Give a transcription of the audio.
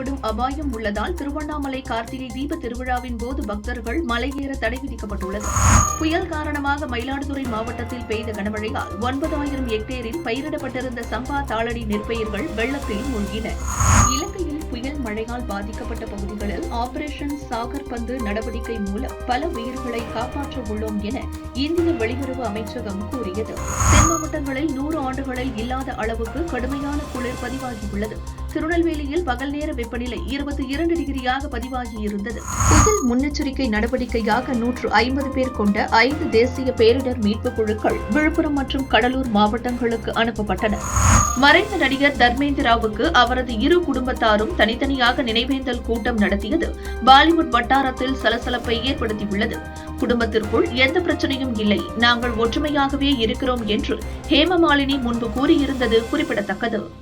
ஏற்படும் அபாயம் உள்ளதால் திருவண்ணாமலை கார்த்திகை தீப திருவிழாவின் போது பக்தர்கள் மலையேற தடை விதிக்கப்பட்டுள்ளது. புயல் காரணமாக மயிலாடுதுறை மாவட்டத்தில் பெய்த கனமழையால் ஒன்பதாயிரம் ஹெக்டேரில் பயிரிடப்பட்டிருந்த சம்பா தாளடி நெற்பயிர்கள் வெள்ளத்தில் மூழ்கின. இலங்கை மழையால் பாதிக்கப்பட்ட பகுதிகளில் ஆபரேஷன் சாகர் பந்து நடவடிக்கை மூலம் பல உயிர்களை காப்பாற்ற உள்ளோம் என இந்திய வெளியுறவு அமைச்சகம் கூறியது. தென் மாவட்டங்களில் நூறு ஆண்டுகளில் இல்லாத அளவுக்கு கடுமையான குளிர் பதிவாகியுள்ளது. திருநெல்வேலியில் பகல் நேர வெப்பநிலை இருபத்தி இரண்டு டிகிரியாக பதிவாகியிருந்தது. புயல் முன்னெச்சரிக்கை நடவடிக்கையாக நூற்று ஐம்பது பேர் கொண்ட ஐந்து தேசிய பேரிடர் மீட்புக் குழுக்கள் விழுப்புரம் மற்றும் கடலூர் மாவட்டங்களுக்கு அனுப்பப்பட்டன. மறைந்த நடிகர் தர்மேந்திராவுக்கு அவரது இரு குடும்பத்தாரும் தனித்தனியாக நினைவேந்தல் கூட்டம் நடத்தியது. பாலிவுட் வட்டாரத்தில் சலசலப்பை ஏற்படுத்தியுள்ளது. குடும்பத்திற்குள் எந்த பிரச்சனையும் இல்லை. நாங்கள் ஒற்றுமையாகவே இருக்கிறோம் என்று ஹேமமாலினி முன்பு கூறியிருந்தது குறிப்பிடத்தக்கது.